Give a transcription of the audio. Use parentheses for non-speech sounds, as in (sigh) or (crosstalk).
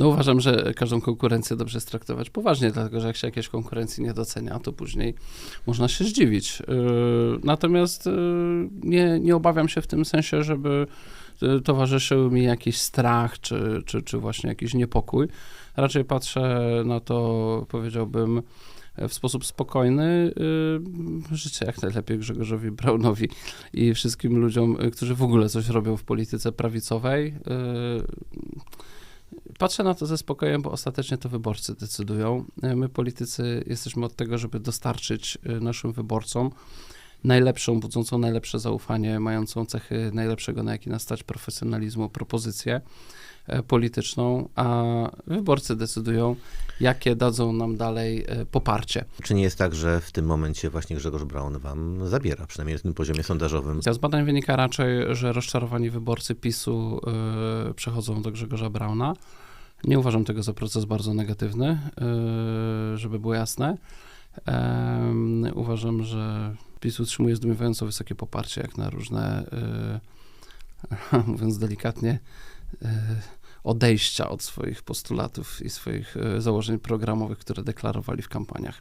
No uważam, że każdą konkurencję dobrze jest traktować poważnie, dlatego że jak się jakiejś konkurencji nie docenia, to później można się zdziwić. Yy, Natomiast yy, nie, nie obawiam się w tym sensie, żeby yy, towarzyszył mi jakiś strach, czy, czy, czy właśnie jakiś niepokój. Raczej patrzę na to, powiedziałbym, w sposób spokojny. Życzę jak najlepiej Grzegorzowi Braunowi i wszystkim ludziom, y, którzy w ogóle coś robią w polityce prawicowej. Yy, Patrzę na to ze spokojem, bo ostatecznie to wyborcy decydują. Yy, My, politycy, jesteśmy od tego, żeby dostarczyć yy, naszym wyborcom najlepszą, budzącą najlepsze zaufanie, mającą cechy najlepszego, na jaki nas stać profesjonalizmu, propozycję e, polityczną, a wyborcy decydują, jakie dadzą nam dalej e, poparcie. Czy nie jest tak, że w tym momencie właśnie Grzegorz Braun wam zabiera, przynajmniej na tym poziomie sondażowym? Z badań wynika raczej, że rozczarowani wyborcy PiSu y, przechodzą do Grzegorza Brauna. Nie uważam tego za proces bardzo negatywny, y, żeby było jasne. Uważam, że PiS utrzymuje zdumiewająco wysokie poparcie jak na różne, y, (laughs) mówiąc delikatnie, y, odejścia od swoich postulatów i swoich założeń programowych, które deklarowali w kampaniach.